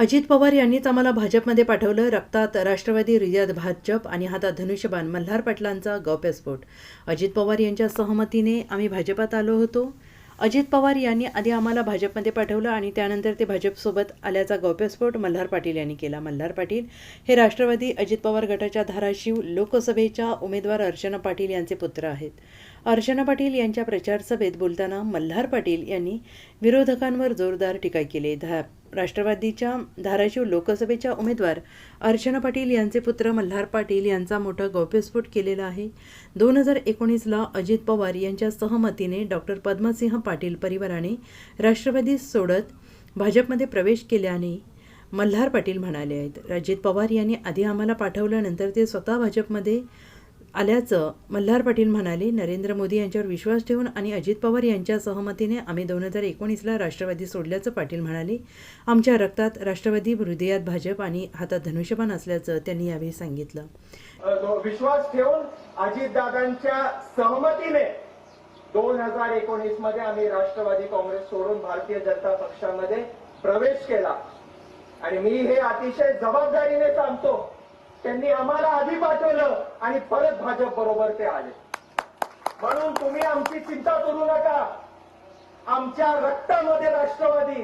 अजित पवार यांनीच आम्हाला भाजपमध्ये पाठवलं. रक्तात राष्ट्रवादी रियाद भाजप आणि हातात धनुष्यबाण. मल्हार पाटलांचा गौप्यस्फोट. अजित पवार यांच्या सहमतीने आम्ही भाजपात आलो होतो. अजित पवार यांनी आधी आम्हाला भाजपमध्ये पाठवलं आणि त्यानंतर ते भाजपसोबत आल्याचा गौप्यस्फोट मल्हार पाटील यांनी केला. मल्हार पाटील हे राष्ट्रवादी अजित पवार गटाच्या धाराशिव लोकसभेच्या उमेदवार अर्चना पाटील यांचे पुत्र आहेत. अर्चना पाटील यांच्या प्रचार सभेत बोलताना मल्हार पाटील यांनी विरोधकांवर जोरदार टीका केली. धा राष्ट्रवादीच्या धाराशिव लोकसभेच्या उमेदवार अर्चना पाटील यांचे पुत्र मल्हार पाटील यांचा मोठा गौप्यस्फोट केलेला आहे. दोन हजार एकोणीसला अजित पवार यांच्या सहमतीने डॉक्टर पद्मसिंह पाटील परिवाराने राष्ट्रवादी सोडत भाजपमध्ये प्रवेश केल्याने मल्हार पाटील म्हणाले आहेत. अजित पवार यांनी आधी आम्हाला पाठवल्यानंतर ते स्वतः भाजपमध्ये आल्याचं मल्हार पाटील म्हणाले नरेंद्र मोदी यांच्यावर विश्वास ठेवून आणि अजित पवार यांच्या सहमतीने आम्ही दोन हजार एकोणीसला राष्ट्रवादी सोडल्याचं पाटील म्हणाले. आमच्या रक्तात राष्ट्रवादी हृदयात भाजप आणि हातात धनुष्यबाण असल्याचं त्यांनी यावेळी सांगितलं. विश्वास ठेवून अजितदादांच्या सहमतीने दोन हजार एकोणीसमध्ये आम्ही राष्ट्रवादी काँग्रेस सोडून भारतीय जनता पक्षामध्ये प्रवेश केला. आणि मी हे अतिशय जबाबदारीने सांगतो त्यांनी आम्हाला आधी पाठवलं. आणि परत भाजप बरोबर ते आले. म्हणून तुम्ही आमची चिंता करू नका. आमच्या रक्तामध्ये राष्ट्रवादी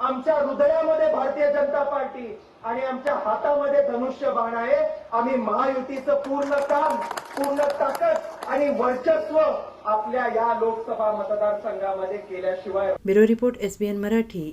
आमच्या हृदयामध्ये भारतीय जनता पार्टी आणि आमच्या हातामध्ये धनुष्य बाण आहे. आम्ही महायुतीचं पूर्ण काम पूर्ण ताकद आणि वर्चस्व आपल्या या लोकसभा मतदारसंघामध्ये केल्याशिवाय ब्युरो रिपोर्ट एस मराठी.